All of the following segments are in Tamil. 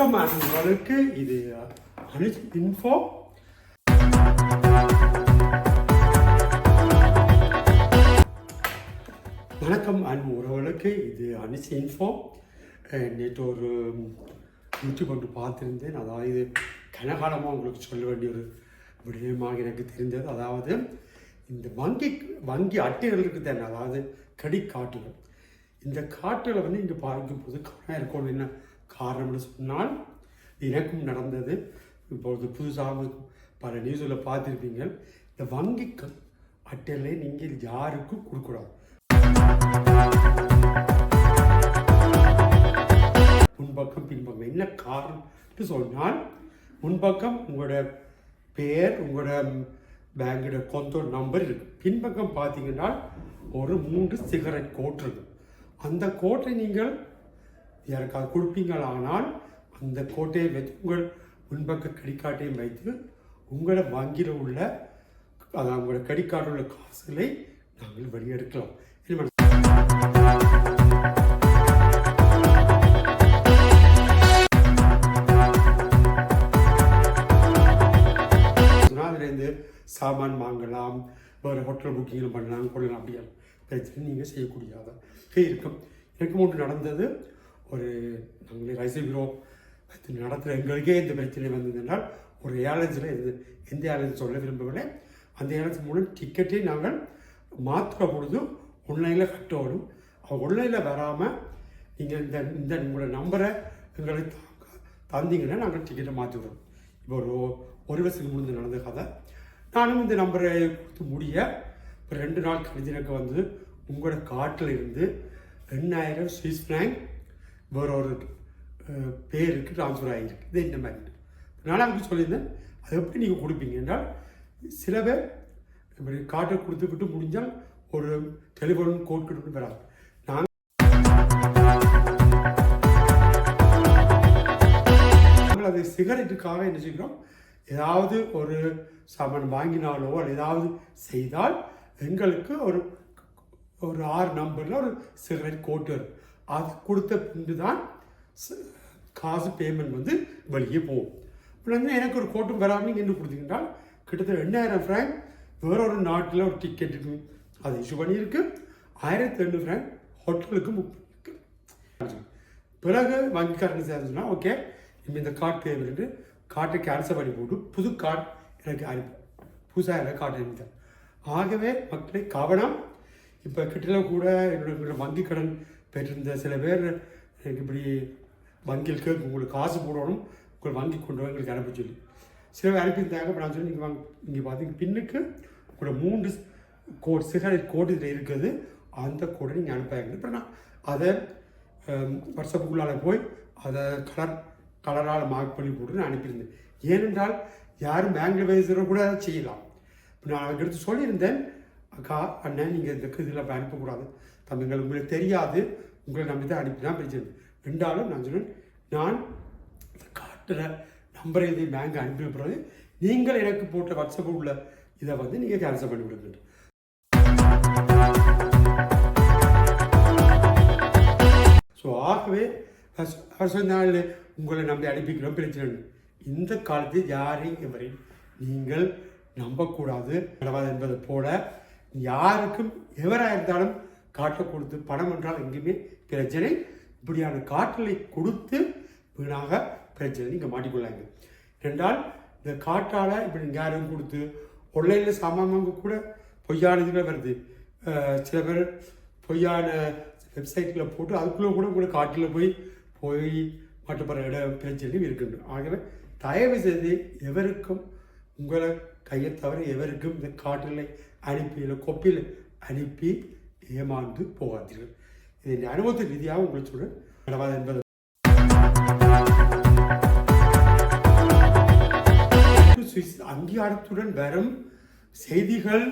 வணக்கம் அன்பர்களுக்கு இது அனுஜ் இன்ஃபோ வணக்கம் அன்பு உறவுகளுக்கு இது அனுஜ் இன்ஃபோ நேற்று ஒரு யூடியூப் ஒன்று பார்த்துருந்தேன். அதாவது கனகாலமாக உங்களுக்கு சொல்ல வேண்டிய ஒரு விடயமாக எனக்கு தெரிந்தது. அதாவது இந்த வங்கி வங்கி அட்டைகள் இருக்குது தானே அதாவது கிரெடிட் காட்டுகள் இந்த கார்ட்டில் வந்து இங்கே பார்க்கும்போது போது இருக்கணும். என்ன? காரணம்னு சொன்னால் எனக்கும் நடந்தது. இப்பொழுது புதுசாக பல நியூஸில் பார்த்துருப்பீங்க. இந்த வங்கி அட்டையிலே நீங்கள் யாருக்கும் கொடுக்கூடாது முன்பக்கம் பின்பக்கம். என்ன காரணம்னு சொன்னால் முன்பக்கம் உங்களோட பேர் உங்களோட பேங்கோட கொந்த நம்பர் இருக்கு. பின்பக்கம் பார்த்தீங்கன்னா ஒரு மூன்று சிகரெட் கோட் இருக்கு அந்த கோட்டை நீங்கள் யாருக்காவது கொடுப்பீங்களானால் அந்த கோட்டையை வைத்து உங்கள் முன்பக்க கடிக்காட்டையும் வைத்து உங்களை வங்கியில் உள்ள அதாவது உங்களோட கடிக்காட்டில் உள்ள காசுகளை நாங்கள் வெளியெடுக்கலாம். அதுலேருந்து சாமான் வாங்கலாம் வேறு ஹோட்டல் புக்கிங்கில் பண்ணலாம் கொள்ளலாம் அப்படியா பிரச்சனை நீங்கள் செய்யக்கூடியதாக. இருக்கும் எனக்கு ஒன்று நடந்தது. ஒரு நாங்களே ரைசல் பீரோ நடத்துகிற எங்களுக்கே இந்த பிரச்சனை வந்ததுனால் ஒரு ஏர்லைன்ஸில் இருந்து எந்த ஏர்லைன்ஸ் சொல்ல விரும்பவில்லை. அந்த ஏர்லைன்ஸ் மூலம் டிக்கெட்டை நாங்கள் மாற்றுற பொழுது ஆன்லைனில் கட்டணும் ஆன்லைனில் வராமல் நீங்கள் இந்த இந்த உங்களோட நம்பரை எங்களுக்கு தந்தீங்கன்னா நாங்கள் டிக்கெட்டை மாற்றி இப்போ ஒரு ஒரு வருஷத்துக்கு முன்னாடி நடந்த கதை. நானும் இந்த நம்பரை கொடுத்து முடிய இப்போ ரெண்டு நாள் கழிஞ்சு எனக்கு வந்து உங்களோட காட்டில் இருந்து எண்ணாயிரம் சுவிஸ் ஃப்ராங்க் வேற ஒரு பேருக்கு ட்ரான்ஸ்ஃபர் ஆகிருக்கு இது இந்த மாதிரி. நான் அவருக்கு சொல்லியிருந்தேன். அது எப்படி நீங்கள் கொடுப்பீங்க என்றால் சில பேர் இப்படி காட்டை கொடுத்து விட்டு முடிஞ்சால் ஒரு டெலிஃபோன் கோட் கிட்ட வராது நாங்கள் அதை சிகரெட்டுக்காக என்ன செய்கிறோம்? ஏதாவது ஒரு சாமான் வாங்கினாலோ அல்லது ஏதாவது செய்தால் எங்களுக்கு ஒரு ஒரு ஆறு நம்பரில் ஒரு சிகரெட் கோட்டு வரும். அது கொடுத்த பின்பு தான் காசு பேமெண்ட் வந்து வெளியே போகும். இப்போ எனக்கு ஒரு கோட்டும் வராமல் நீங்கள் என்ன கொடுத்தீங்கன்னா கிட்டத்தட்ட ரெண்டாயிரம் ஃப்ராங்க் வேற ஒரு நாட்டில் ஒரு டிக்கெட்டுக்கு அது இஷ்யூ பண்ணியிருக்கு. ஆயிரத்தி ரெண்டு ஃப்ராங்க் ஹோட்டலுக்கு புக் பண்ணியிருக்கு. பிறகு வங்கிக்காரன் சேர்ந்துச்சுன்னா ஓகே இப்போ இந்த கார்டு தேவைன்னு கார்ட்டை கேன்சல் பண்ணி போட்டு புது கார்டு எனக்கு அனுப்பி. புதுசாக எனக்கு கார்டு அனுப்பிட்டேன் ஆகவே மக்களை கவனம். இப்போ கிட்டல கூட என்னுடைய என்னோட வங்கி கடன் பெற்றிருந்த சில பேர் எனக்கு இப்படி வங்கியில் கேட்கும் உங்களுக்கு காசு போடணும் உங்கள் வங்கி கொண்டு வந்து எங்களுக்கு அனுப்ப சொல்லி. சில பேர் அனுப்பியிருந்தாங்க இப்போ நான் சொல்லி நீங்கள் வாங்க இங்கே பார்த்தீங்க பின்னுக்கு உங்களோட மூன்று கோட் சிகரெட் கோடு இதில் இருக்குது அந்த கோடை நீங்கள் அனுப்பாங்க இப்போ நான் அதை வாட்ஸ்அப்புக்குள்ளால போய் அதை கலர் கலரால் மார்க் பண்ணி போட்டு நான் அனுப்பியிருந்தேன். ஏனென்றால் யாரும் பேங்கில் பேசுகிற கூட அதை செய்யலாம். இப்போ நான் அவருக்கு எடுத்து சொல்லியிருந்தேன் அக்கா அண்ணன் நீங்கள் இந்த இதில் அனுப்பக்கூடாது. தம்பிங்கள் உங்களுக்கு தெரியாது. உங்களை நம்பி தான் அனுப்பினா பிரச்சனை ரெண்டாலும் நான் சொன்னேன் நான் காட்டுற நம்பரை இதை பேங்க் அனுப்பின பிறகு நீங்கள் எனக்கு போட்ட வாட்ஸ்அப் உள்ள இதை வந்து நீங்கள் கேன்சல் பண்ணி விடுங்க ஸோ ஆகவே அவர் சொன்னால் உங்களை நம்பி அனுப்பிக்கிறோம் பிரச்சனை இந்த காலத்தில் யாரையும் எவரையும் நீங்கள் நம்பக்கூடாது. என்பதை போல யாருக்கும் எவராக இருந்தாலும் காட்டை கொடுத்து பணம் என்றால் எங்கேயுமே பிரச்சனை இப்படியான காற்றலை கொடுத்து வீணாக பிரச்சனை இங்கே மாட்டிக்கொள்ளாங்க ரெண்டால் இந்த காற்றால் இப்படி நீங்கள் யாரும் கொடுத்து ஒன்லைனில் சாமான் கூட பொய்யான இதில் வருது. சில பேர் பொய்யான வெப்சைட்டில் போட்டு அதுக்குள்ளே கூட கூட காட்டில் போய் போய் மாட்டுப்படுற இடம் பிரச்சனையும் இருக்குண்டு ஆகவே தயவு செய்து எவருக்கும் உங்களை கையை தவிர எவருக்கும் இந்த காட்டில் அனுப்பி இல்லை அனுப்பி ஏமாந்து போகாதீர்கள். இதை இந்த அனுபவத்தின் ரீதியாக உங்களுக்கு சொல்ல நடவாது என்பது சுவிஸ் அங்கீகாரத்துடன் வரும் செய்திகள்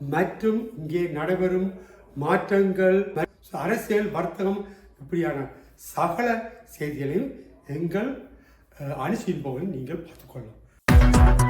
மற்றும் இங்கே நடைபெறும் மாற்றங்கள் மற்றும் அரசியல் வர்த்தகம் இப்படியான சகல செய்திகளையும் எங்கள் அஹ், அனுசியின் நீங்கள் பார்த்துக்கொள்ளலாம்.